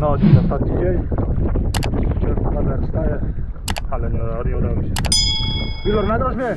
No, dziś ostatni dzień. Nadal wstaje, ale nie, nie udało mi się. Wigor, nagrasz mnie?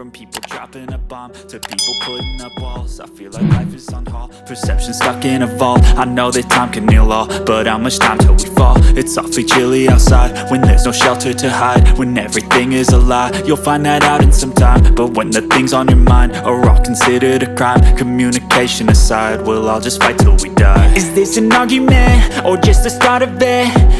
From people dropping a bomb To people putting up walls I feel like life is on hold Perception stuck in a vault I know that time can heal all But how much time till we fall? It's awfully chilly outside When there's no shelter to hide When everything is a lie You'll find that out in some time But when the things on your mind Are all considered a crime Communication aside We'll all just fight till we die Is this an argument? Or just the start of it?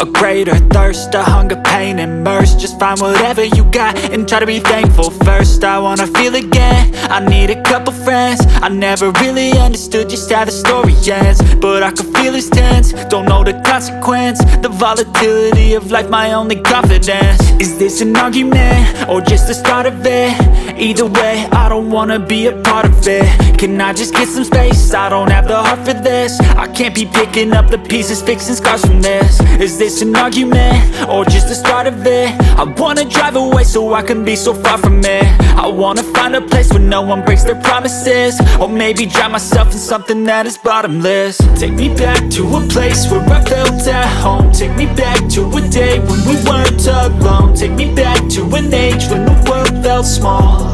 A greater thirst, a hunger, pain, immersed Just find whatever you got and try to be thankful first. I wanna feel again, I need a couple friends. I never really understood just how the story ends But I can feel it's tense, don't know the consequence The volatility of life, my only confidence. Is this an argument, or just the start of it? Either way, I don't wanna be a part of it. Can I just get some space? I don't have the heart for this. I can't be picking up the pieces, fixing scars from this. Is this an argument, or just the start of it? I wanna drive away so I can be so far from it. I wanna find a place where no one breaks their promises. Or maybe drown myself in something that is bottomless. Take me back to a place where I felt at home. Take me back to a day when we weren't alone. Take me back to an age when the world felt small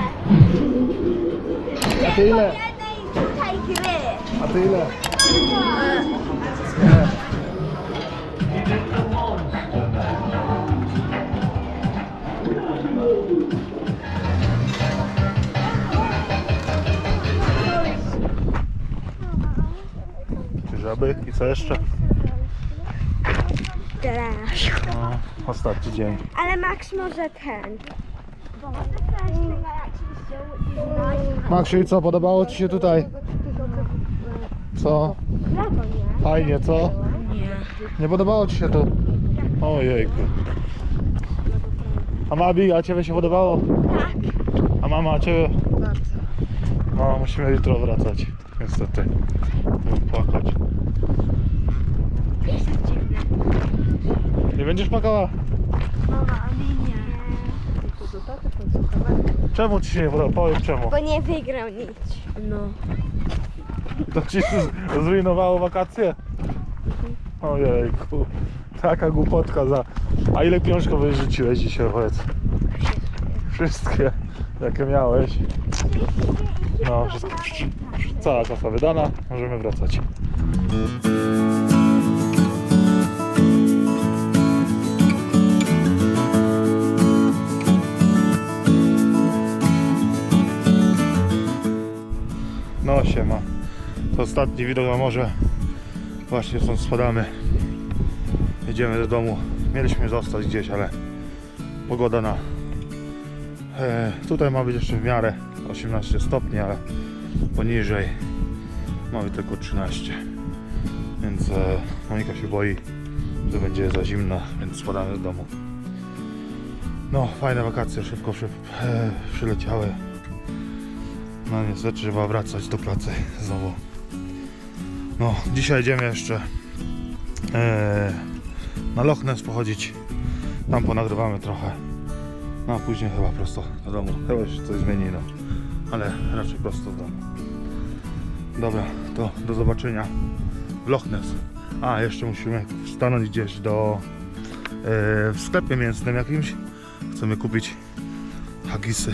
A ty ile? Jednej tutaj gry. A ty ile? Czy żaby? I co jeszcze? No, ostatni dzień. Ale Max może ten. Maksiu, i co? Podobało Ci się tutaj? Co? Fajnie, co? Nie. Podobało Ci się tu? Ojejku. A Mabi, a Ciebie się podobało? Tak. A mama, a Ciebie? Bardzo. No, musimy jutro wracać. Niestety. Będę płakać. Nie będziesz płakała? Mama, a. Czemu ci się nie podoba? Powiedz czemu. Bo nie wygrał nic. No. To ci z- zrujnowało wakacje? Ojejku. Taka głupotka za... A ile pieniążków wyrzuciłeś dzisiaj, powiedz? Wszystkie, jakie miałeś. No, wszystko, cała kasa wydana, możemy wracać. Ostatni widok na morze. Właśnie stąd spadamy. Jedziemy do domu. Mieliśmy zostać gdzieś, ale pogoda na... E, tutaj ma być jeszcze w miarę 18 stopni, ale poniżej mamy tylko 13. Więc e, Monika się boi, że będzie za zimno, więc spadamy do domu. No, fajne wakacje, szybko przy, e, przyleciały. No niestety trzeba wracać do pracy znowu. No, dzisiaj jedziemy jeszcze e, na Loch Ness pochodzić. Tam ponagrywamy trochę. No a później chyba prosto do domu. Chyba się coś zmieni, no. Ale raczej prosto do domu. Dobra, to do zobaczenia w Loch Ness. A, jeszcze musimy stanąć gdzieś do... E, w sklepie mięsnym jakimś. Chcemy kupić hagisy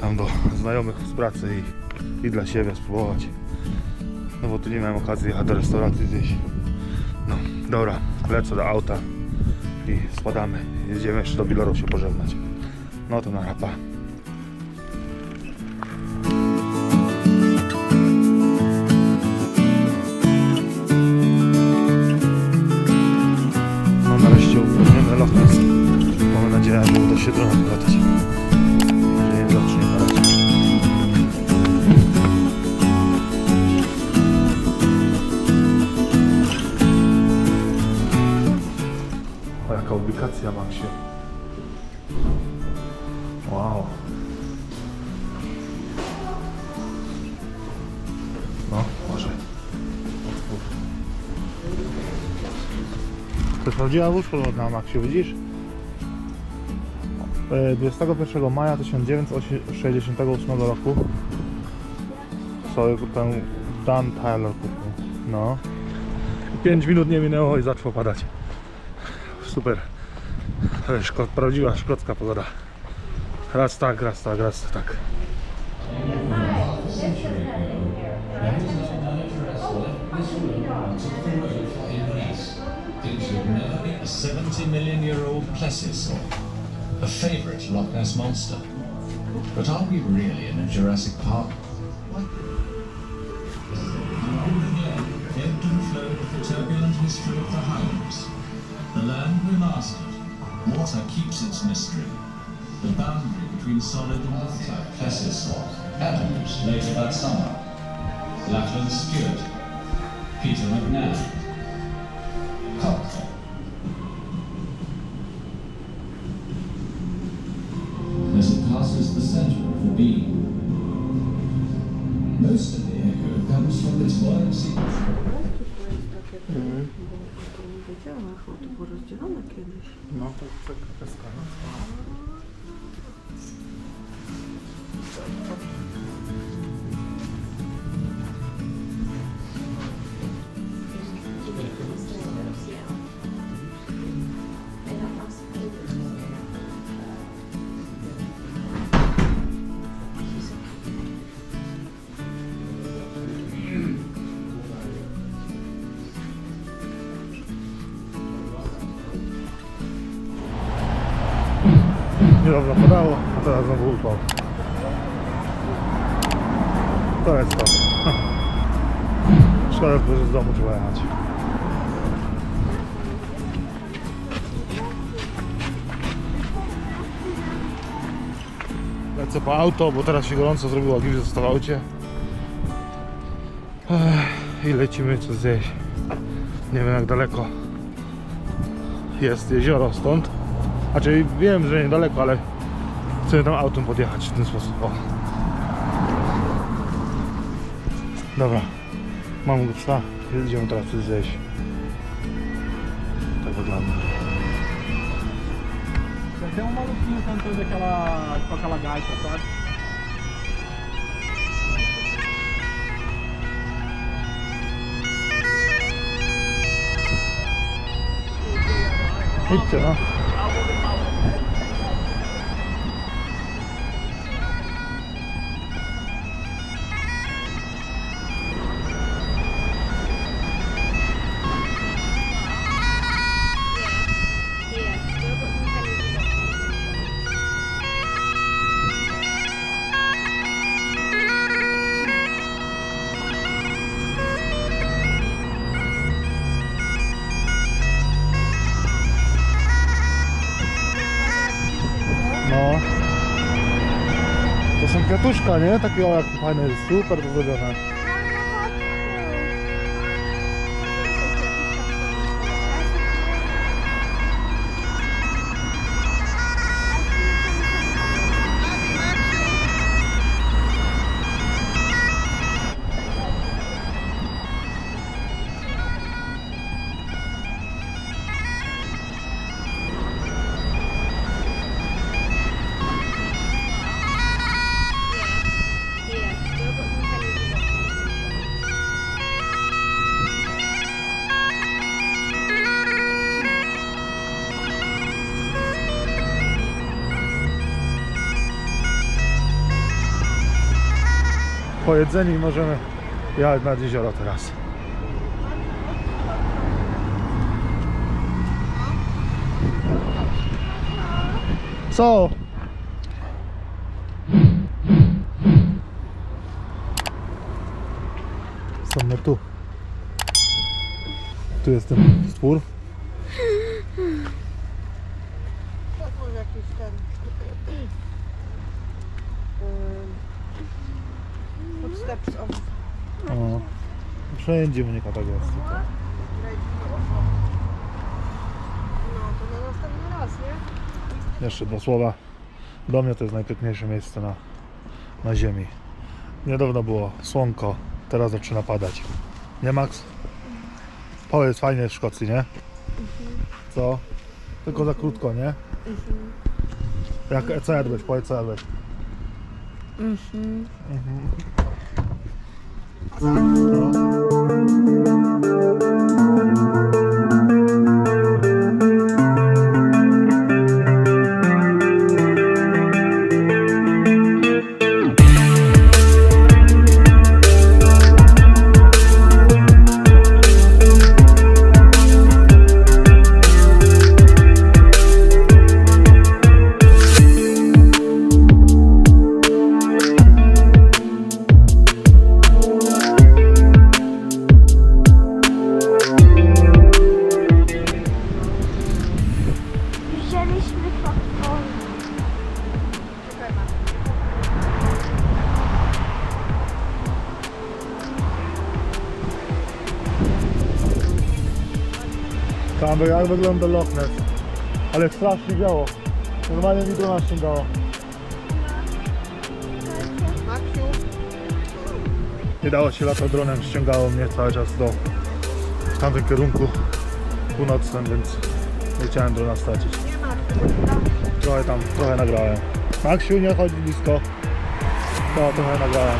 tam do znajomych z pracy i, i dla siebie spróbować. No bo tu nie miałem okazji jechać do restauracji gdzieś. No, dobra, lecę do auta i spadamy. Jedziemy jeszcze do Biloru się pożegnać. No to na rapa. No nareszcie upewniony Loch Ness. Mamy nadzieję, że uda się dronem latać. Że jaka ubikacja, Maksiu. Wow. No, może. To jest prawdziwa łódź podwodna, Maksiu, widzisz? E, 21 maja 1968 roku sobie ten Dan Tyler kupił. No. 5 minut nie minęło i zaczęło padać. Super. To jest szko- prawdziwa szkocka pogoda. Raz tak, raz tak, raz tak. a 70 million year old plesiosaur, a favourite Loch Ness monster. But are we really in a Jurassic Park? Ebbed and flowed with the turbulent history of the Highlands. The land remastered. Water keeps its mystery. The boundary between solid and water. Plesiosaur. Adams later that summer. Lachlan Stewart. Peter McNabb. Wiedziała, to było rozdzielone kiedyś. No to tak, to jest koniec. Niedawno padało, a teraz znowu upał. To jest to. Szkoda, że z domu trzeba jechać. Lecę po auto, bo teraz się gorąco zrobiło, został w aucie. Ech, I lecimy coś zjeść. Nie wiem jak daleko jest jezioro stąd. Znaczy wiem, że niedaleko, ale chcę tam autem podjechać w ten sposób. O. Dobra, mam go psa, jedziemy teraz coś zjeść. Tak wygląda. Tem um maluquinho cantando aquela, com aquela gaita, sabe? Idźcie no. Kwiatuszka, nie? Takie o jak fajne, jest super zrobione. Po jedzeniu możemy jechać nad jezioro teraz. Co? Są my tu. Tu jest ten stwór. Może jakiś ten... Ym, Footsteps of... O, wszędzie wynika jest. tutaj. No, to na następny raz, nie? Jeszcze dwa słowa. Do mnie to jest najpiękniejsze miejsce na, na ziemi. Niedawno było słonko, teraz zaczyna padać. Nie Max? Powiedz fajnie w Szkocji, nie? Co? Tylko za krótko, nie? Jak, co jadłeś? Powiedz co jadłeś. Mhm. No. Wygląda Loch Ness. Ale strasznie biało. Normalnie mi drona. Maksiu, Nie dało się latać dronem, ściągało mnie cały czas do w tamtym kierunku północnym, więc nie chciałem drona stracić. Trochę tam, trochę nagrałem. Maksiu, nie chodź blisko. No, trochę nagrałem,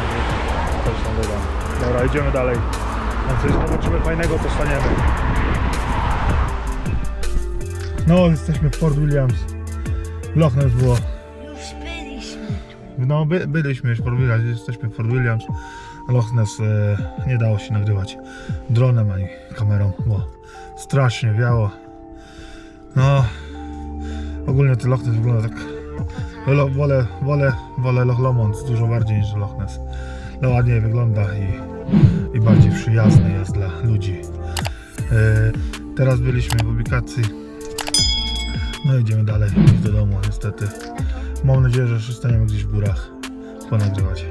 coś tam dodam. Dobra, idziemy dalej. Jak coś zobaczymy fajnego, to staniemy. No, jesteśmy w Fort Williams. Loch Ness było. Już byliśmy. No, by, byliśmy już w Fort Williams, jesteśmy w Fort Williams. Loch Ness e, nie dało się nagrywać dronem ani kamerą, bo strasznie wiało. No, ogólnie ten Loch Ness wygląda tak. Lo, wolę, wolę, wolę Loch Lomond dużo bardziej niż Loch Ness. No, ładniej wygląda i, i bardziej przyjazny jest dla ludzi. E, teraz byliśmy w ubikacji. No, idziemy dalej, iść do domu, niestety. Mam nadzieję, że jeszcze staniemy gdzieś w górach ponagrywać.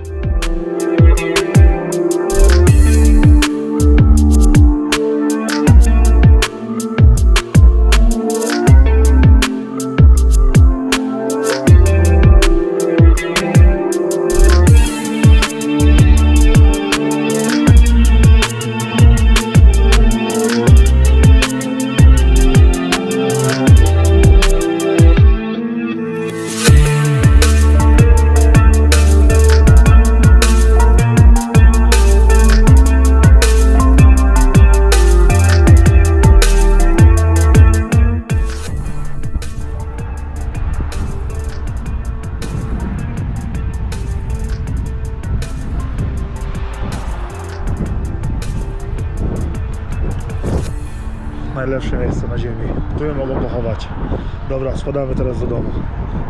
Spadamy teraz do domu.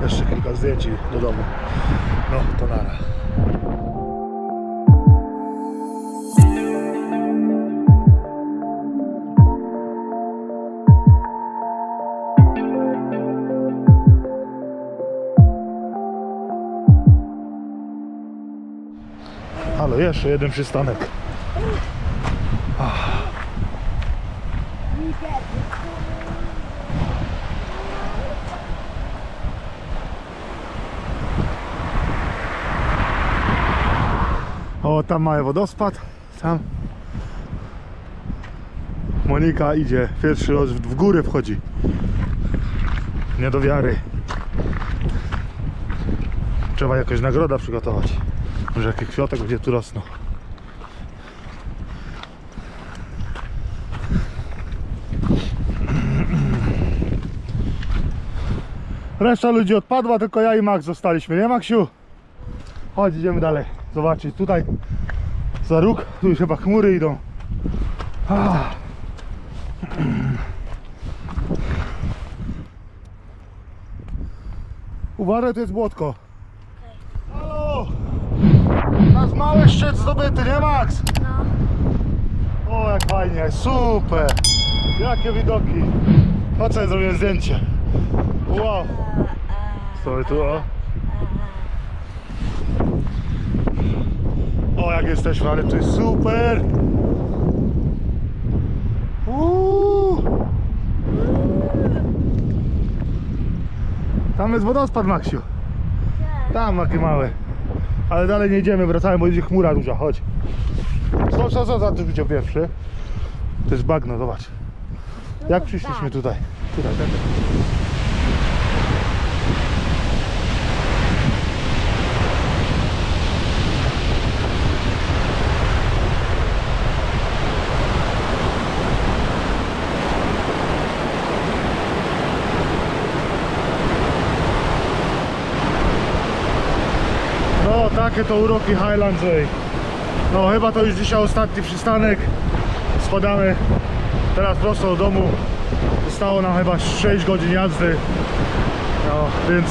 Jeszcze kilka zdjęć i do domu. No, to nara. Ale jeszcze jeden przystanek. O, tam mały wodospad. Tam. Monika idzie. Pierwszy raz w górę wchodzi. Nie do wiary. Trzeba jakaś nagroda przygotować. Może jakiś kwiatek będzie tu rosną. Reszta ludzi odpadła, tylko ja i Max zostaliśmy, nie Maksiu? Chodź, idziemy dalej. Zobaczyć tutaj za róg, tu już chyba chmury idą. Ah. Uważaj, to jest błotko. Halo! Nasz mały szczyt zdobyty, nie Max? No. O, jak fajnie, super! Jakie widoki! Chodź sobie zrobię zdjęcie. Wow! Stoi tu, o. O, jak jesteśmy, ale to jest super! Tam jest wodospad, Maksiu. Tam, takie małe. Ale dalej nie idziemy, wracamy, bo idzie chmura duża, chodź. Co, co, co za ty widział pierwszy? To jest bagno, zobacz. Jak przyszliśmy tutaj? Tutaj, tak. Takie to uroki Highlands Way. No, chyba to już dzisiaj ostatni przystanek. Spadamy teraz prosto do domu. Zostało nam chyba 6 godzin jazdy. No, więc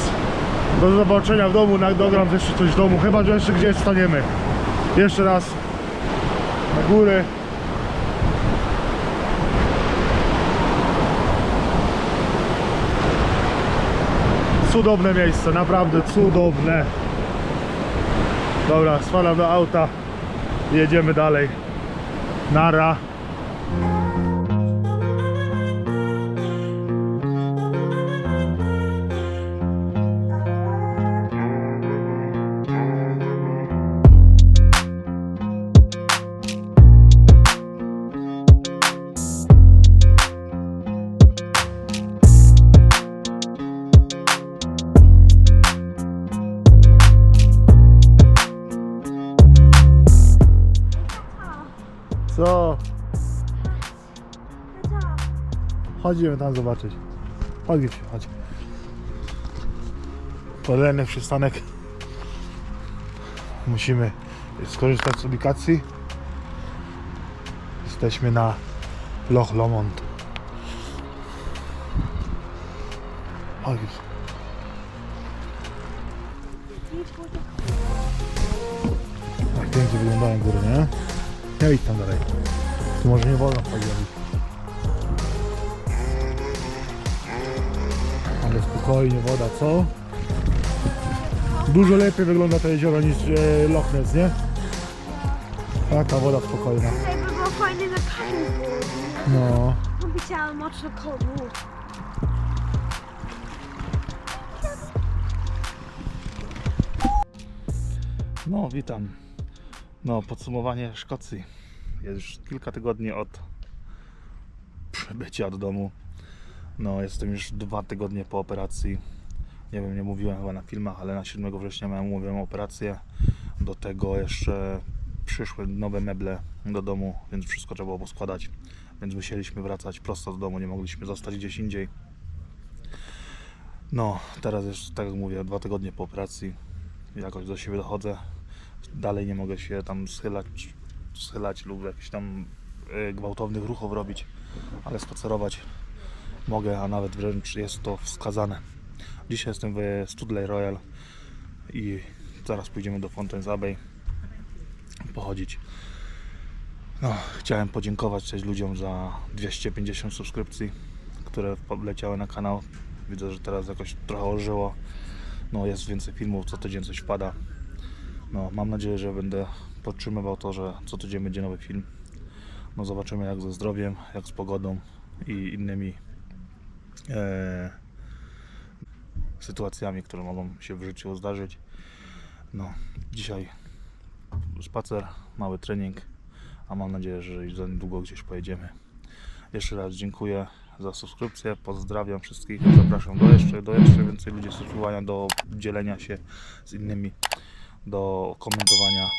do zobaczenia w domu. Dogram jeszcze coś w domu. Chyba, że jeszcze gdzieś staniemy. Jeszcze raz na górę. Cudowne miejsce, naprawdę cudowne. Dobra, spadam do auta. Jedziemy dalej. Nara. Chodzimy tam zobaczyć. Chodź, Gipsiu, chodź. Kolejny przystanek. Musimy skorzystać z aplikacji. Jesteśmy na Loch Lomond. Chodź, Gipsiu. Tak pięknie wyglądają góry, nie? Nie idź tam dalej. Tu może nie wolno wchodzić. Spokojnie woda, co? Dużo lepiej wygląda to jezioro niż e, Loch Ness, nie? Taka woda spokojna. Jakby było fajnie na kaniu. No. Widziałam mocno komu. No, witam. No, podsumowanie Szkocji. Jest już kilka tygodni od przybycia do domu. No, jestem już dwa tygodnie po operacji. Nie wiem, nie mówiłem chyba na filmach, ale na 7 września miałem umówioną operację. Do tego jeszcze przyszły nowe meble do domu, więc wszystko trzeba było poskładać. Więc musieliśmy wracać prosto do domu, nie mogliśmy zostać gdzieś indziej. No, teraz już, tak jak mówię, dwa tygodnie po operacji. Jakoś do siebie dochodzę dalej nie mogę się tam schylać, schylać lub jakichś tam y, gwałtownych ruchów robić. ale spacerować mogę, a nawet wręcz jest to wskazane. Dzisiaj jestem w Studley Royal i zaraz pójdziemy do Fountains Abbey pochodzić. No, chciałem podziękować też ludziom za 250 subskrypcji, które leciały na kanał. Widzę, że teraz jakoś trochę ożyło. No, jest więcej filmów, co tydzień coś wpada. No, mam nadzieję, że będę podtrzymywał to, że co tydzień będzie nowy film. No, zobaczymy jak ze zdrowiem, jak z pogodą i innymi e, sytuacjami, które mogą się w życiu zdarzyć. No, dzisiaj spacer, mały trening, a mam nadzieję, że za niedługo gdzieś pojedziemy. Jeszcze raz dziękuję za subskrypcję, pozdrawiam wszystkich, zapraszam do jeszcze, do jeszcze więcej ludzi subskrybowania, do dzielenia się z innymi, do komentowania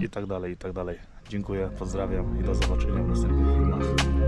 i tak dalej, i tak dalej. Dziękuję, pozdrawiam i do zobaczenia w następnych filmach.